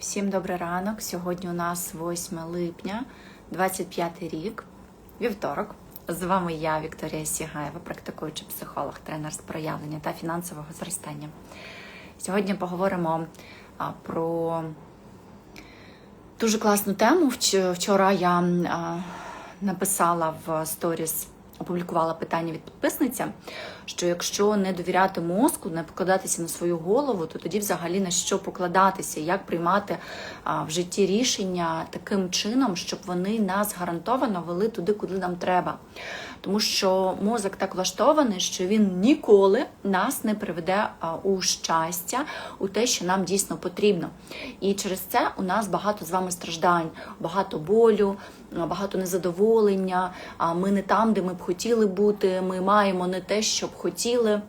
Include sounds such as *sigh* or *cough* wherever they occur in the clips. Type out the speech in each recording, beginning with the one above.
Всім добрий ранок. Сьогодні у нас 8 липня, 25 рік, вівторок. З вами я, Вікторія Сігаєва, практикуючий психолог, тренер з проявлення та фінансового зростання. Сьогодні поговоримо про дуже класну тему. Вчора я написала в сторіс, опублікувала питання від підписниця, що якщо не довіряти мозку, не покладатися на свою голову, то тоді взагалі на що покладатися, як приймати в житті рішення таким чином, щоб вони нас гарантовано вели туди, куди нам треба. Тому що мозок так влаштований, що він ніколи нас не приведе у щастя, у те, що нам дійсно потрібно. І через це у нас багато з вами страждань, багато болю, багато незадоволення. Ми не там, де ми б хотіли бути. Ми маємо не те, що б хотіли.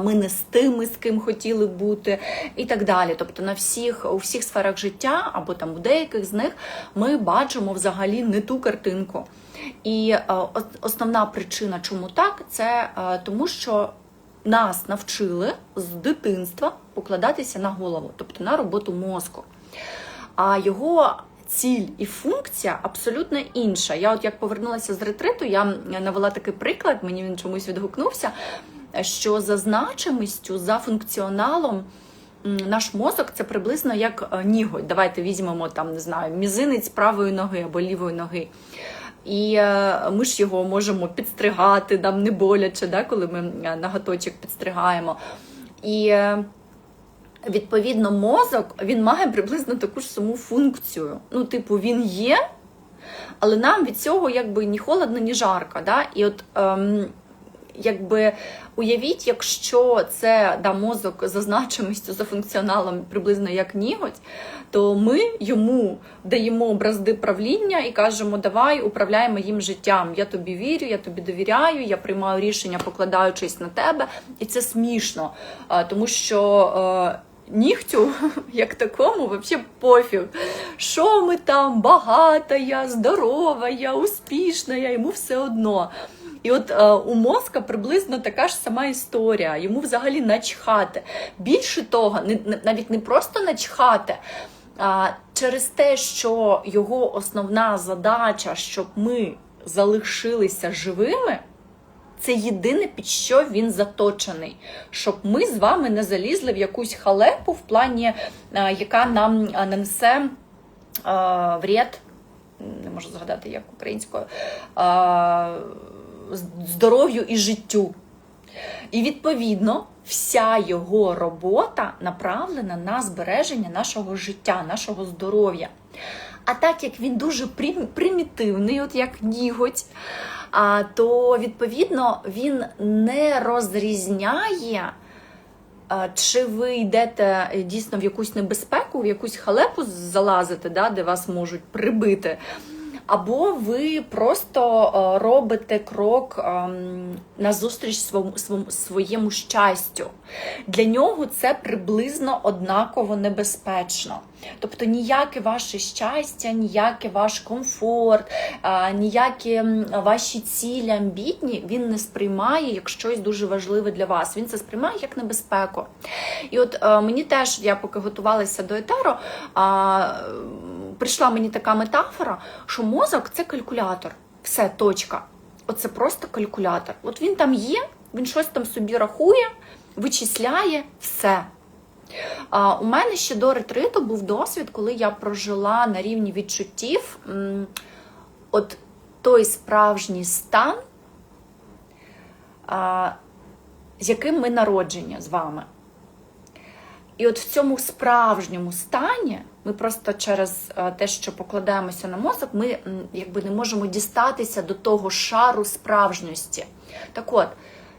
Ми не з тими, з ким хотіли бути, і так далі. Тобто на всіх у всіх сферах життя, або там у деяких з них, ми бачимо взагалі не ту картинку. І е, основна причина, чому так, це е, тому, що нас навчили з дитинства покладатися на голову, тобто на роботу мозку. А його ціль і функція абсолютно інша. Я, от як повернулася з ретриту, я навела такий приклад, мені він чомусь відгукнувся, що за значимістю, за функціоналом. Наш мозок це приблизно як е, ніготь. Давайте візьмемо там, не знаю, мізинець правої ноги або лівої ноги. І е, ми ж його можемо підстригати, нам не боляче, да, коли ми наготочок ноготочок підстригаємо. І е, відповідно мозок він має приблизно таку ж саму функцію. Ну, типу, він є, але нам від цього якби ні холодно, ні жарко. Да? І от ем, якби уявіть, якщо це да, мозок за значимістю, за функціоналом приблизно як ніготь, то ми йому даємо бразди правління і кажемо, давай управляй моїм життям. Я тобі вірю, я тобі довіряю, я приймаю рішення, покладаючись на тебе. І це смішно, тому що. е, Нігтю, *laughs* як такому, взагалі пофіг. Що ми там, багата я, здорова я, успішна я, йому все одно. І от е, у мозка приблизно така ж сама історія. Йому взагалі начхати. Більше того, не, навіть не просто начхати, а через те, що його основна задача, щоб ми залишилися живими. Це єдине, під що він заточений, щоб ми з вами не залізли в якусь халепу в плані, е, яка нам е, нанесе е, вред, не можу згадати як українською, е, здоров'ю і життю. І відповідно вся його робота направлена на збереження нашого життя, нашого здоров'я. А так як він дуже примітивний, от як ніготь, то відповідно він не розрізняє. Чи ви йдете е, дійсно в якусь небезпеку, в якусь халепу залазите, да, де вас можуть прибити, або ви просто е, робите крок ем, назустріч своєму, щастю. Для нього це приблизно однаково небезпечно. Тобто ніяке ваше щастя, ніяке ваш комфорт, ніякі ваші цілі амбітні він не сприймає як щось дуже важливе для вас. Він це сприймає як небезпеку. І от е, мені теж, я поки готувалася до етеру, прийшла мені така метафора, що мозок це калькулятор. Все, точка. Оце просто калькулятор. От він там є, він щось там собі рахує, вичисляє все. У мене ще до ретриту був досвід, коли я прожила на рівні відчуттів от той справжній стан, з яким ми народжені з вами. І от в цьому справжньому стані ми просто через е, те, що покладаємося на мозок, ми якби не можемо дістатися до того шару справжньості. Так от,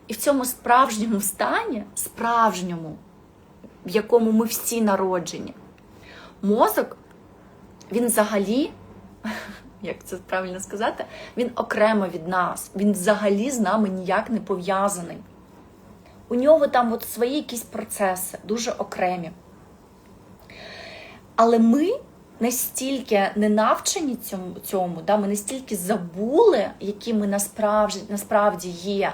і в цьому справжньому стані, справжньому, в якому ми всі народжені, мозок, він взагалі, *laughs* як це правильно сказати, він окремо від нас, він взагалі з нами ніяк не пов'язаний. У нього там от свої якісь процеси, дуже окремі. Але ми настільки не навчені цьому, цьому да, ми настільки забули, які ми насправді, насправді є,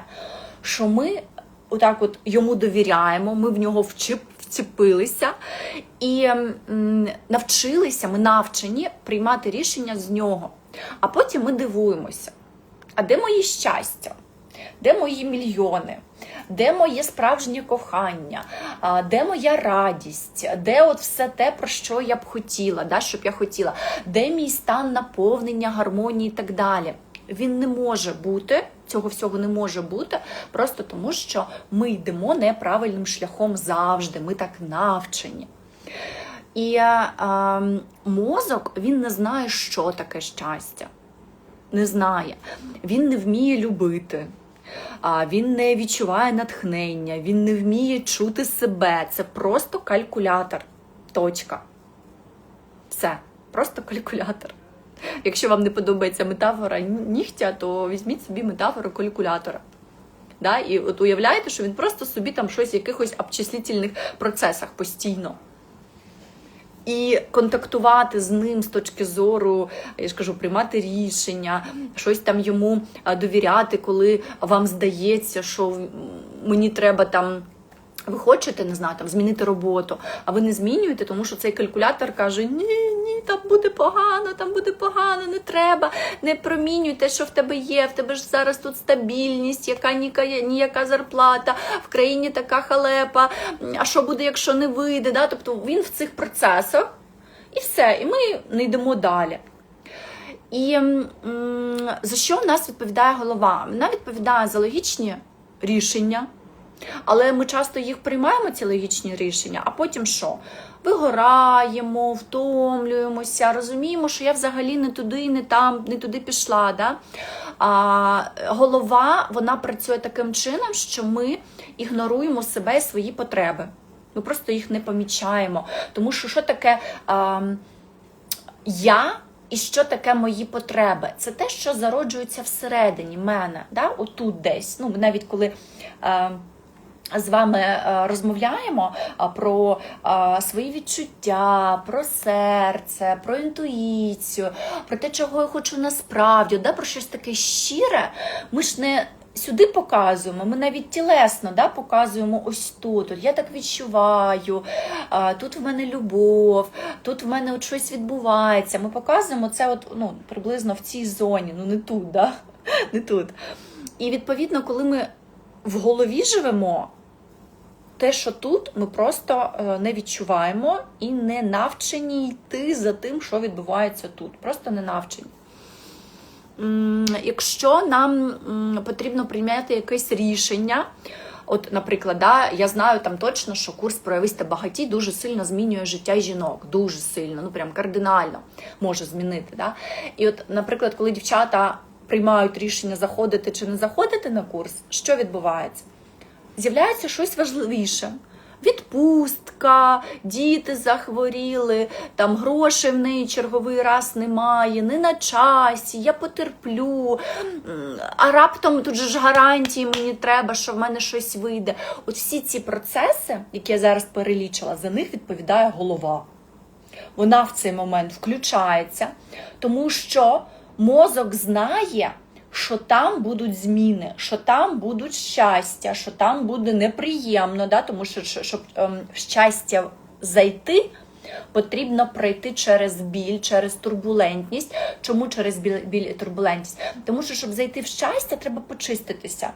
що ми отак от йому довіряємо, ми в нього вчип, вчепилися і навчилися, ми навчені приймати рішення з нього. А потім ми дивуємося: а де моє щастя? Де мої мільйони? Де моє справжнє кохання? Де моя радість? Де от все те, про що я б хотіла, да, що б я хотіла? Де мій стан наповнення, гармонії і так далі? Він не може бути, цього всього не може бути, просто тому що ми йдемо неправильним шляхом завжди. Ми так навчені. І е, е, мозок він не знає, що таке щастя. Не знає. Він не вміє любити. А він не відчуває натхнення, він не вміє чути себе. Це просто калькулятор. Точка. Все, просто калькулятор. Якщо вам не подобається метафора нігтя, то візьміть собі метафору калькулятора. Да? І от уявляєте, що він просто собі там щось в якихось обчислительних процесах постійно. І контактувати з ним з точки зору, я ж кажу, приймати рішення, щось там йому довіряти, коли вам здається, що мені треба там. Ви хочете, не знаю, там змінити роботу, а ви не змінюєте, тому що цей калькулятор каже: Ні, ні, там буде погано, там буде погано, не треба, не промінюй те, що в тебе є. В тебе ж зараз тут стабільність, яка ніяка, зарплата, в країні така халепа. А що буде, якщо не вийде? Да? Тобто він в цих процесах і все, і ми не йдемо далі. І за що в нас відповідає голова? Вона відповідає за логічні рішення. Але ми часто їх приймаємо, ці логічні рішення, а потім що? Вигораємо, втомлюємося, розуміємо, що я взагалі не туди, не там, не туди пішла. Да? А голова вона працює таким чином, що ми ігноруємо себе і свої потреби. Ми просто їх не помічаємо. Тому що що таке а, я і що таке мої потреби? Це те, що зароджується всередині мене, да? отут десь. Ну, навіть коли. А, з вами е, розмовляємо про свої відчуття, про серце, про інтуїцію, про те, чого я хочу насправді, да, про щось таке щире. Ми ж не сюди показуємо, ми навіть тілесно да, показуємо ось тут. От Я так відчуваю, тут в мене любов, тут в мене от щось відбувається. Ми показуємо це от, ну, приблизно в цій зоні, ну не тут, да? *laughs* не тут. І відповідно, коли ми в голові живемо, те, що тут ми просто е, не відчуваємо і не навчені йти за тим, що відбувається тут. Просто не навчені. Якщо нам потрібно прийняти якесь рішення, от, наприклад, да, я знаю там точно, що курс проявисти багаті дуже сильно змінює життя жінок, дуже сильно, ну прям кардинально може змінити. Да? І от, наприклад, коли дівчата приймають рішення заходити чи не заходити на курс, що відбувається? З'являється щось важливіше. Відпустка, діти захворіли, там грошей в неї черговий раз немає, не на часі, я потерплю, а раптом тут же ж гарантії мені треба, що в мене щось вийде. От всі ці процеси, які я зараз перелічила, за них відповідає голова. Вона в цей момент включається, тому що мозок знає, що там будуть зміни, що там будуть щастя, що там буде неприємно, да? тому що щоб ем, в щастя зайти. Потрібно пройти через біль, через турбулентність. Чому через біль, і турбулентність? Тому що, щоб зайти в щастя, треба почиститися.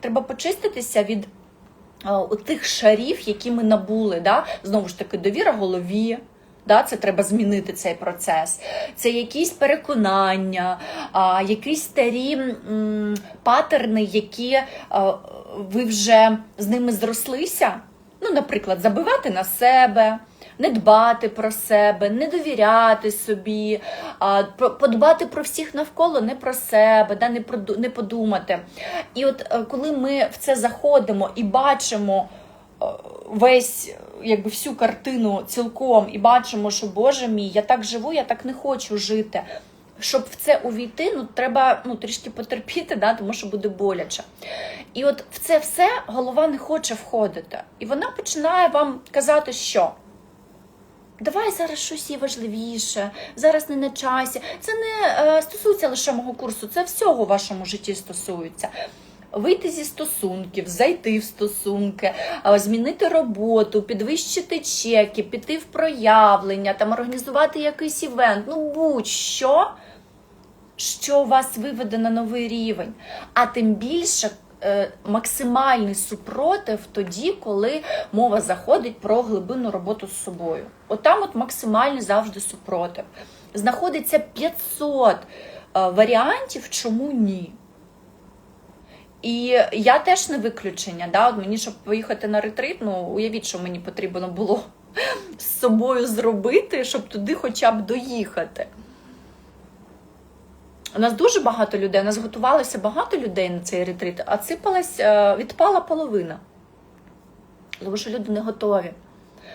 Треба почиститися від о, тих шарів, які ми набули. Да? Знову ж таки, довіра голові. Да, Це треба змінити цей процес. Це якісь переконання, а, якісь старі м, патерни, які а, ви вже з ними зрослися. Ну, Наприклад, забивати на себе, не дбати про себе, не довіряти собі, а, подбати про всіх навколо, не про себе, да, не, про, не подумати. І от е, коли ми в це заходимо і бачимо е, весь якби всю картину цілком і бачимо, що Боже мій, я так живу, я так не хочу жити. Щоб в це увійти, ну треба ну, трішки потерпіти, да, тому що буде боляче. І от в це все голова не хоче входити. І вона починає вам казати, що давай зараз щось є важливіше, зараз не на часі. Це не е, стосується лише мого курсу, це всього в вашому житті стосується. Вийти зі стосунків, зайти в стосунки, змінити роботу, підвищити чеки, піти в проявлення, там організувати якийсь івент, ну будь-що, що вас виведе на новий рівень. А тим більше е, максимальний супротив тоді, коли мова заходить про глибинну роботу з собою. Отам от максимальний завжди супротив. Знаходиться 500 е, варіантів, чому ні. І я теж не виключення. Да? От мені, щоб поїхати на ретрит, ну уявіть, що мені потрібно було з собою зробити, щоб туди хоча б доїхати. У нас дуже багато людей, у нас готувалося багато людей на цей ретрит, а сипалась, е, відпала половина. Тому що люди не готові.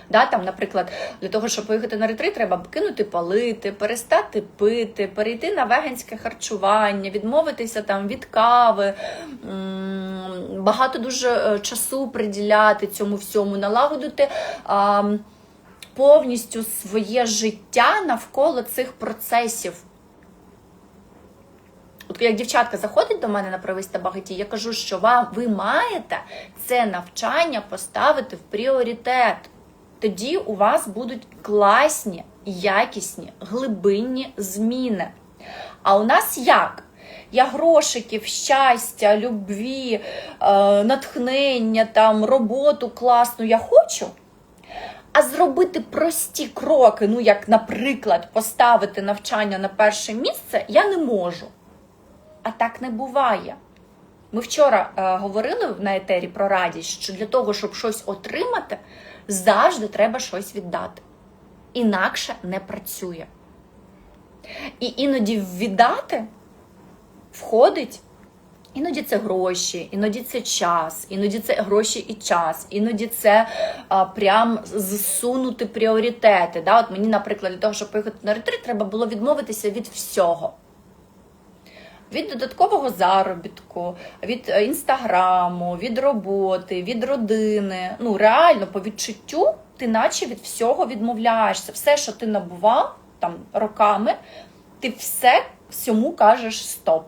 Да, там, наприклад, для того, щоб поїхати на ретрит, треба кинути палити, перестати пити, перейти на веганське харчування, відмовитися там від кави, багато дуже е, часу приділяти цьому всьому, налагодити повністю своє життя навколо цих процесів. От як дівчатка заходить до мене на провиста багаті, я кажу, що вам ви маєте це навчання поставити в пріоритет. Тоді у вас будуть класні, якісні, глибинні зміни. А у нас як? Я грошиків, щастя, любві, е, натхнення, там, роботу класну я хочу. А зробити прості кроки, ну як, наприклад, поставити навчання на перше місце, я не можу. А так не буває. Ми вчора е, говорили на етері про радість, що для того, щоб щось отримати, завжди треба щось віддати. Інакше не працює. І іноді віддати входить. Іноді це гроші, іноді це час, іноді це гроші і час, іноді це а, прям зсунути пріоритети. Да? От мені, наприклад, для того, щоб поїхати на ретрит, треба було відмовитися від всього. Від додаткового заробітку, від е, інстаграму, від роботи, від родини. Ну, реально, по відчуттю, ти наче від всього відмовляєшся. Все, що ти набував там роками, ти все всьому кажеш стоп.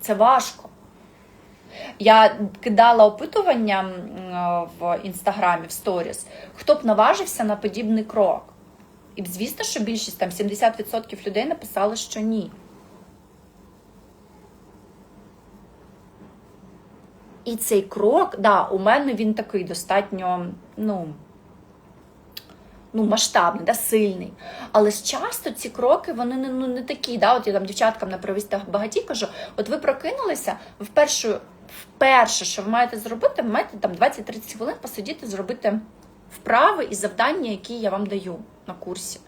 Це важко. Я кидала опитування е, в інстаграмі в сторіс, хто б наважився на подібний крок. І звісно, що більшість там 70% людей написали, що ні. І цей крок, да, у мене він такий достатньо, ну, ну, масштабний, да, сильний. Але ж часто ці кроки, вони не, ну, не такі. Да? От я там дівчаткам на провістах багаті кажу: от ви прокинулися, вперше, вперше, що ви маєте зробити, ви маєте там 20-30 хвилин посидіти, зробити вправи і завдання, які я вам даю на курсі.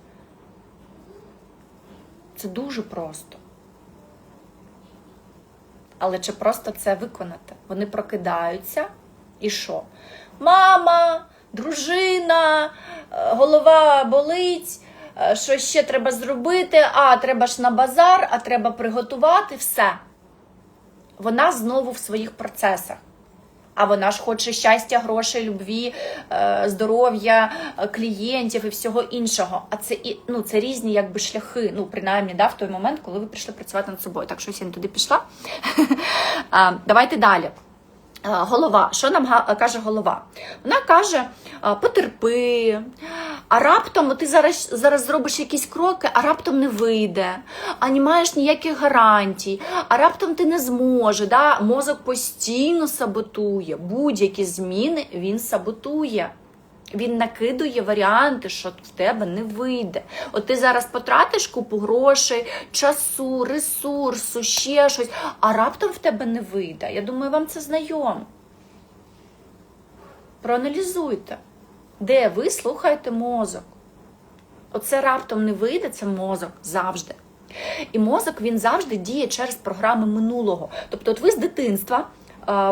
Це дуже просто. Але чи просто це виконати? Вони прокидаються і що? Мама, дружина, е, голова болить, е, що ще треба зробити? А, треба ж на базар, а треба приготувати все. Вона знову в своїх процесах. А вона ж хоче щастя, грошей, любві, е, здоров'я, е, клієнтів і всього іншого. А це і ну це різні якби шляхи. Ну, принаймні, да, в той момент, коли ви прийшли працювати над собою. Так щось я не туди пішла. *laughs* Давайте далі. Голова, що нам каже голова? Вона каже: потерпи, а раптом ти зараз, зараз зробиш якісь кроки, а раптом не вийде, а не маєш ніяких гарантій, а раптом ти не зможеш. Да? Мозок постійно саботує. Будь-які зміни він саботує. Він накидує варіанти, що в тебе не вийде. От ти зараз потратиш купу грошей, часу, ресурсу, ще щось, а раптом в тебе не вийде. Я думаю, вам це знайомо. Проаналізуйте, де ви слухаєте мозок. Оце раптом не вийде, це мозок завжди. І мозок він завжди діє через програми минулого. Тобто, от ви з дитинства.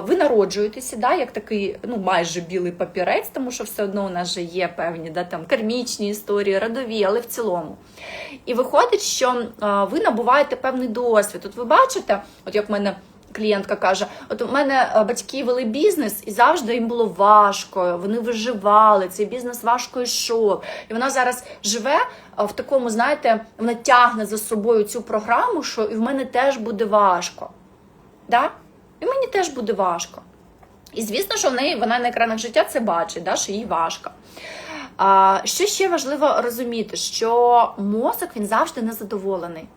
Ви народжуєтеся, да, як такий ну майже білий папірець, тому що все одно у нас же є певні да, там, кармічні історії, родові, але в цілому. І виходить, що ви набуваєте певний досвід. От ви бачите, от як в мене клієнтка каже: от у мене е, батьки вели бізнес, і завжди їм було важко. Вони виживали, цей бізнес важко йшов. І вона зараз живе е, в такому, знаєте, вона тягне за собою цю програму, що і в мене теж буде важко. Да? І мені теж буде важко. І звісно, що в неї вона на екранах життя це бачить, да, що їй важко. А, що ще важливо розуміти, що мозок він завжди незадоволений.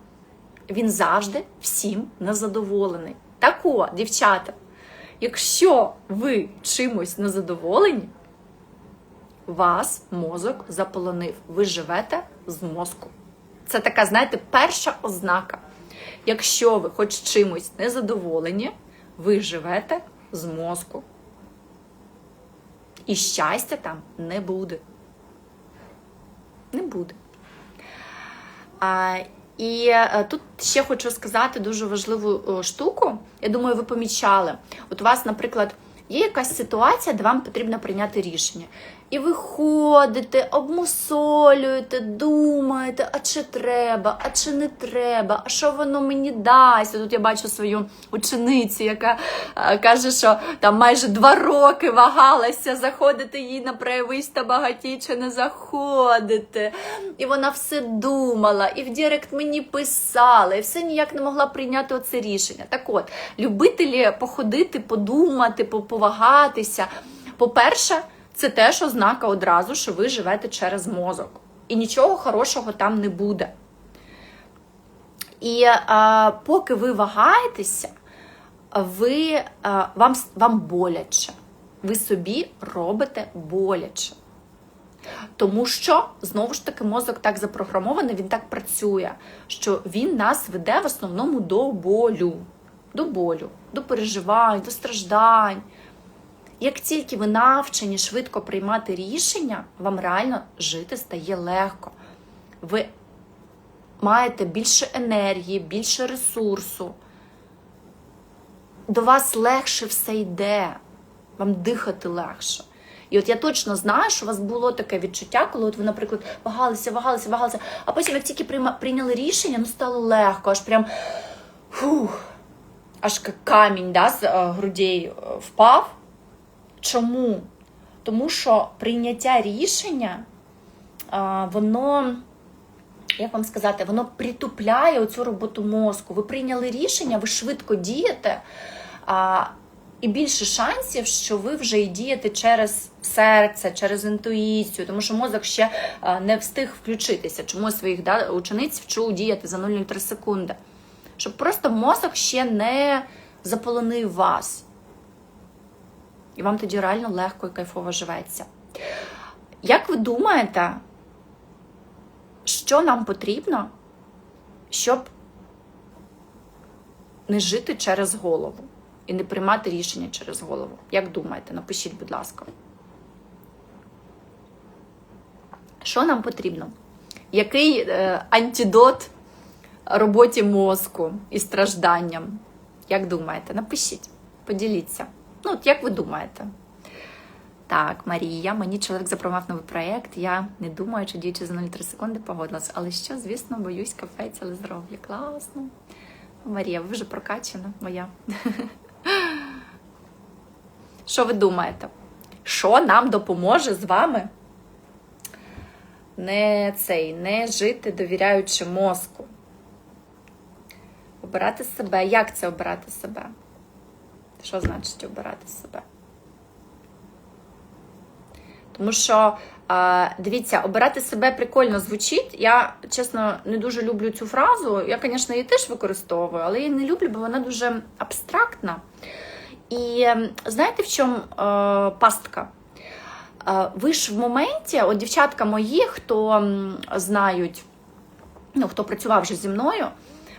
Він завжди всім незадоволений. Так от, дівчата, якщо ви чимось незадоволені, вас мозок заполонив. Ви живете з мозку. Це така, знаєте, перша ознака. Якщо ви хоч чимось незадоволені, ви живете з мозку. І щастя там не буде. Не буде. А, і е, тут ще хочу сказати дуже важливу е, штуку. Я думаю, ви помічали. От у вас, наприклад, є якась ситуація, де вам потрібно прийняти рішення. І ви ходите, обмусолюєте, думаєте, а чи треба, а чи не треба, а що воно мені дасть. Тут я бачу свою ученицю, яка каже, що там майже два роки вагалася, заходити їй на проявись та багаті чи не заходити. І вона все думала, і в Дірект мені писала, і все ніяк не могла прийняти оце рішення. Так от, любителі походити, подумати, повагатися. По-перше, це теж ознака одразу, що ви живете через мозок. І нічого хорошого там не буде. І а, поки ви вагаєтеся, ви, а, вам, вам боляче. Ви собі робите боляче. Тому що, знову ж таки, мозок так запрограмований, він так працює, що він нас веде в основному до болю, до болю, до переживань, до страждань. Як тільки ви навчені швидко приймати рішення, вам реально жити стає легко. Ви маєте більше енергії, більше ресурсу. До вас легше все йде, вам дихати легше. І от я точно знаю, що у вас було таке відчуття, коли от ви, наприклад, вагалися, вагалися, вагалися, а потім, як тільки прийняли рішення, ну стало легко, аж прям фух, аж камінь да, з грудей впав. Чому? Тому що прийняття рішення, воно, як вам сказати, воно притупляє оцю роботу мозку. Ви прийняли рішення, ви швидко дієте, і більше шансів, що ви вже і дієте через серце, через інтуїцію, тому що мозок ще не встиг включитися. Чому своїх да, учениць вчу діяти за 0,3 секунди? Щоб просто мозок ще не заполонив вас. І вам тоді реально легко і кайфово живеться. Як ви думаєте, що нам потрібно, щоб не жити через голову і не приймати рішення через голову? Як думаєте? Напишіть, будь ласка. Що нам потрібно? Який е, антидот роботі мозку і стражданням? Як думаєте? Напишіть, поділіться. Ну, от як ви думаєте? Так, Марія, мені чоловік запропонував новий проєкт. Я не думаю, чи діючи за 0,3 секунди погодилася. Але що, звісно, боюсь, капець, але зроблю. Класно. Марія, ви вже прокачана моя. *laughs* Що ви думаєте? Що нам допоможе з вами? Не цей, не жити, довіряючи мозку. Обирати себе. Як це обирати себе? Що значить обирати себе? Тому що, дивіться, обирати себе прикольно звучить. Я, чесно, не дуже люблю цю фразу. Я, звісно, її теж використовую, але я не люблю, бо вона дуже абстрактна. І знаєте, в чому пастка? Ви ж в моменті, от дівчатка мої, хто знають, ну, хто працював вже зі мною,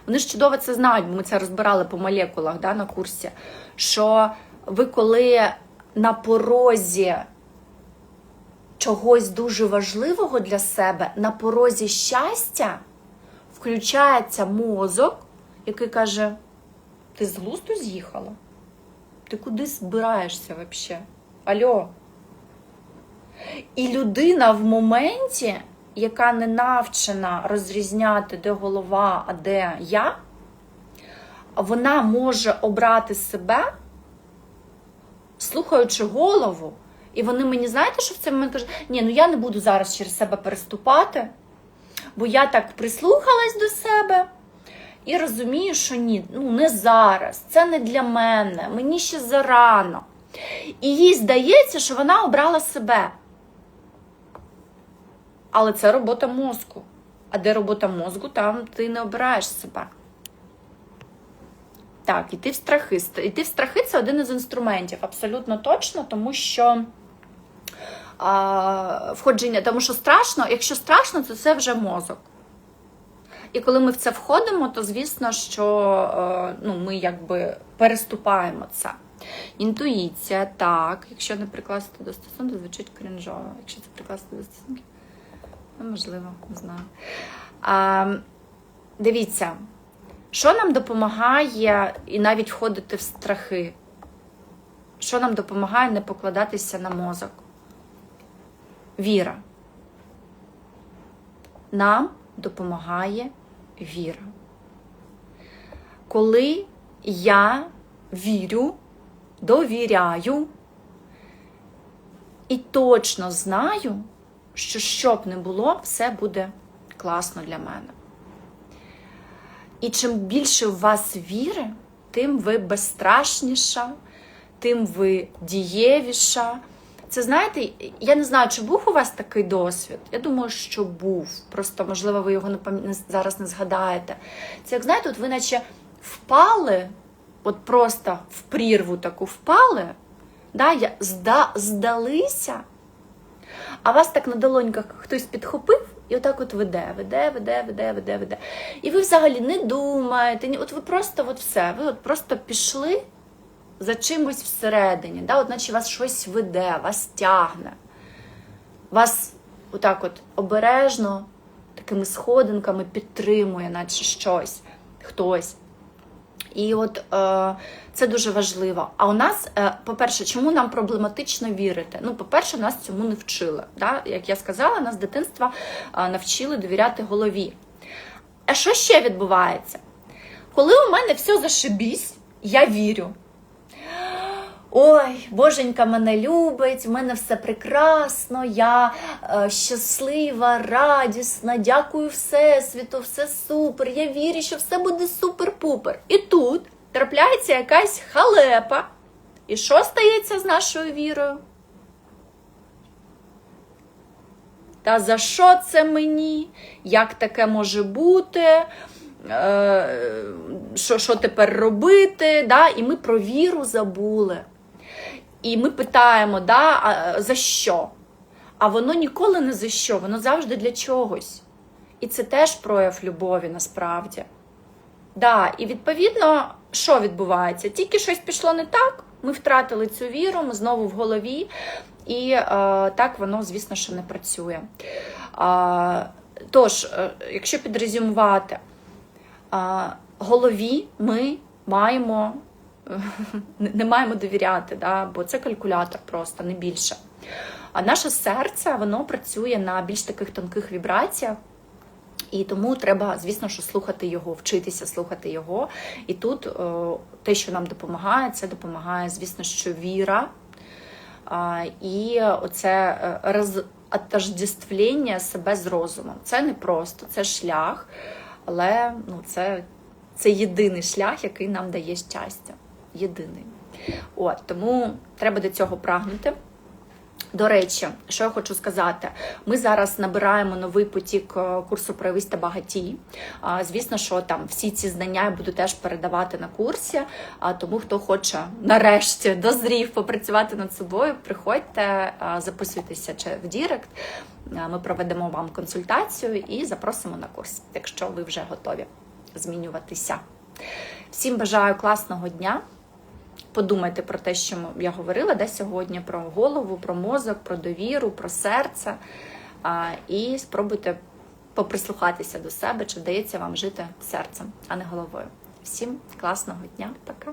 вони ж чудово це знають, бо ми це розбирали по молекулах да, на курсі. Що ви коли на порозі чогось дуже важливого для себе, на порозі щастя, включається мозок, який каже: ти з глузду з'їхала? Ти куди збираєшся взагалі? Альо? І людина в моменті яка не навчена розрізняти, де голова, а де я, вона може обрати себе, слухаючи голову. І вони мені, знаєте, що в цей момент кажуть, ні, ну я не буду зараз через себе переступати, бо я так прислухалась до себе. і розумію, що ні, ну не зараз, це не для мене, мені ще зарано. І їй здається, що вона обрала себе. Але це робота мозку. А де робота мозку, там ти не обираєш себе. Так, іти в страхи. Іти в страхи це один із інструментів, абсолютно точно, тому що а, входження, тому що страшно, якщо страшно, то це вже мозок. І коли ми в це входимо, то звісно, що е, ну, ми якби переступаємо це. Інтуїція, так, якщо не прикласти до стосунку, звучить крінжово. Якщо це прикласти до стосунків, можливо, не знаю. А, дивіться, що нам допомагає і навіть входити в страхи? Що нам допомагає не покладатися на мозок? Віра. Нам допомагає віра. Коли я вірю, довіряю і точно знаю, що що б не було, все буде класно для мене. І чим більше у вас віри, тим ви безстрашніша, тим ви дієвіша. Це знаєте, я не знаю, чи був у вас такий досвід. Я думаю, що був. Просто, можливо, ви його не пам... зараз не згадаєте. Це як знаєте, от ви наче впали, от просто в прірву таку впали, да, здалися, а вас так на долоньках хтось підхопив і отак от веде, веде, веде, веде, веде, веде. І ви взагалі не думаєте, от ви просто от все, ви от просто пішли за чимось всередині, да? от наче вас щось веде, вас тягне. Вас отак от обережно, такими сходинками підтримує, наче щось, хтось. І от е, це дуже важливо. А у нас, е, по-перше, чому нам проблематично вірити? Ну, по-перше, нас цьому не вчили. Да? Як я сказала, нас з дитинства е, навчили довіряти голові. А що ще відбувається? Коли у мене все зашибісь, я вірю. Ой, боженька мене любить, в мене все прекрасно, я е, щаслива, радісна, дякую Всесвіту, все супер. Я вірю, що все буде супер-пупер. І тут трапляється якась халепа. І що стається з нашою вірою? Та за що це мені? Як таке може бути? Е, що що тепер робити? Да? І ми про віру забули. І ми питаємо, да, а за що? А воно ніколи не за що, воно завжди для чогось. І це теж прояв любові насправді. Да, І відповідно, що відбувається? Тільки щось пішло не так, ми втратили цю віру, ми знову в голові, і е, так воно, звісно, що не працює. Е, тож, е, якщо підрезюмувати, е, голові ми маємо *laughs* не маємо довіряти, да? бо це калькулятор просто, не більше. А наше серце воно працює на більш таких тонких вібраціях. І тому треба, звісно, що слухати його, вчитися слухати його. І тут о, те, що нам допомагає, це допомагає, звісно, що віра. А, і оце е, розотождествлення себе з розумом. Це не просто, це шлях, але ну, це, це єдиний шлях, який нам дає щастя єдиний. От, Тому треба до цього прагнути. До речі, що я хочу сказати, ми зараз набираємо новий потік е, курсу «Проявись та багатій. Звісно, що там всі ці знання я буду теж передавати на курсі. Тому хто хоче нарешті дозрів попрацювати над собою, приходьте, записуйтеся в Дірект. Ми проведемо вам консультацію і запросимо на курс, якщо ви вже готові змінюватися. Всім бажаю класного дня. Подумайте про те, що я говорила де сьогодні: про голову, про мозок, про довіру, про серце. І спробуйте поприслухатися до себе, чи вдається вам жити серцем, а не головою. Всім класного дня, пока!